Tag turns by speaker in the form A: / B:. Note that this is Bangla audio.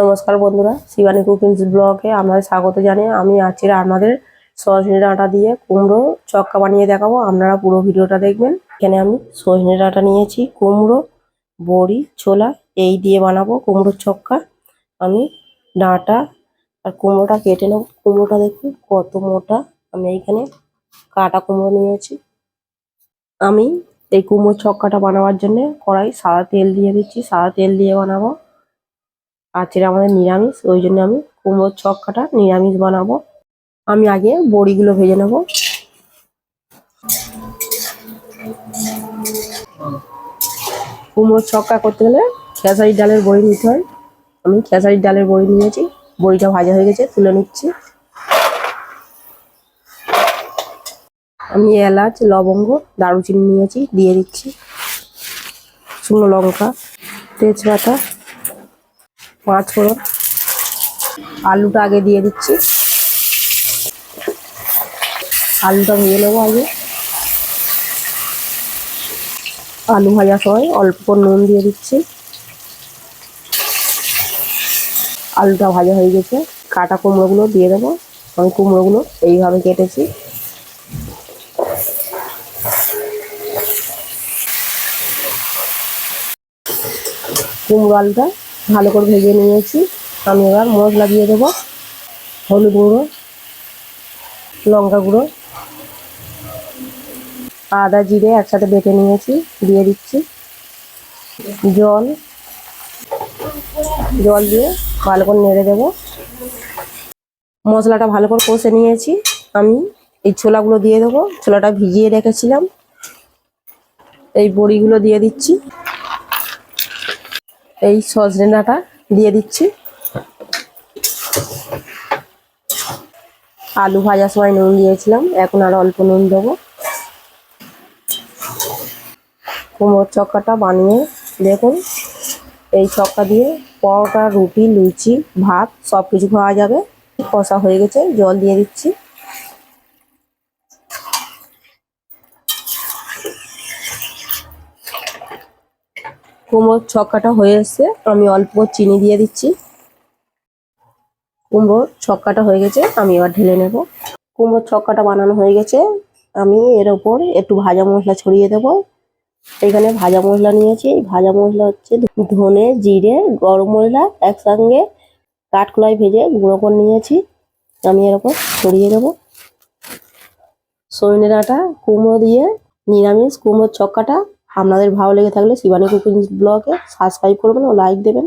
A: নমস্কার বন্ধুরা, শিবানী কুকিংস ব্লগে আপনাদের স্বাগত জানিয়ে আমি আজকে আমাদের সজনে ডাঁটা দিয়ে কুমড়ো চক্কা বানিয়ে দেখাবো। আপনারা পুরো ভিডিওটা দেখবেন। এখানে আমি সজনে ডাঁটা নিয়েছি, কুমড়ো, বড়ি, ছোলা, এই দিয়ে বানাবো কুমড়োর চক্কা। আমি ডাঁটা আর কুমড়োটা কেটে নেব। কুমড়োটা দেখুন কত মোটা। আমি এইখানে কাটা কুমড়ো নিয়েছি। আমি এই কুমড়োর ছক্কাটা বানাবার জন্য কড়াই সাদা তেল দিয়ে দিচ্ছি। সাদা তেল দিয়ে বানাবো। আজকের আমাদের নিরামিষ, ওই জন্য আমি কুমড়োর ছক্কাটা নিরামিষ বানাবো। আমি আগে বড়িগুলো ভেজে নেব। কুমড়োর ছক্কা করতে গেলে খেসারির ডালের বড়ি নিতে হয়। আমি খেসারির ডালের বড়ি নিয়েছি, বড়িটা ভাজা হয়ে গেছে, তুলে নিচ্ছি। আমি এলাচ, লবঙ্গ, দারুচিনি নিয়েছি, দিয়ে দিচ্ছি। শুকনো লঙ্কা, তেজপাতা পাঁচ ফোড়ন আলুটা আগে দিয়ে দিচ্ছি। আলুটা ভেজে নেব আগে। আলু ভাজা সময় অল্প নুন দিয়ে দিচ্ছি। আলুটা ভাজা হয়ে গেছে। কাটা কুমড়োগুলো দিয়ে দেবো। আমি কুমড়োগুলো এইভাবে কেটেছি। কুমড়ো আলুটা ভালো করে ভেজে নিয়েছি। আমি এবার মশলা দিয়ে দেবো। হলুদ গুঁড়ো, লঙ্কা গুঁড়ো, আদা জিরে একসাথে বেটে নিয়েছি, দিয়ে দিচ্ছি। জল জল দিয়ে ভালো করে নেড়ে দেবো। মশলাটা ভালো করে কষে নিয়েছি। আমি এই ছোলাগুলো দিয়ে দেবো। ছোলাটা ভিজিয়ে রেখেছিলাম। এই বড়িগুলো দিয়ে দিচ্ছি। এই সজনে ডাঁটা দিয়ে দিচ্ছি। আলু ভাজার সময় নুন দিয়েছিলাম, এখন আর অল্প নুন দেবো। কুমড়োর চক্কাটা বানিয়ে দেখুন। এই চক্কা দিয়ে পরোটা, রুটি, লুচি, ভাত সব কিছু খাওয়া যাবে। কষা হয়ে গেছে, জল দিয়ে দিচ্ছি। কুমড়োর ছক্কাটা হয়ে এসছে। আমি অল্প চিনি দিয়ে দিচ্ছি। কুমড়োর ছক্কাটা হয়ে গেছে, আমি এবার ঢেলে নেব। কুমড়োর ছক্কাটা বানানো হয়ে গেছে। আমি এর ওপর একটু ভাজা মশলা ছড়িয়ে দেব। এখানে ভাজা মশলা নিয়েছি। এই ভাজা মশলা হচ্ছে ধনে, জিরে, গরম মশলা একসঙ্গে কাঠকলাই ভেজে গুঁড়ো করে নিয়েছি। আমি এর ওপর ছড়িয়ে দেবো। সজনে ডাঁটা কুমড়ো দিয়ে নিরামিষ কুমড়োর ছক্কাটা আপনাদের ভালো লেগে থাকলে শিবানী কুকিং ব্লগে সাবস্ক্রাইব করবেন ও লাইক দেবেন।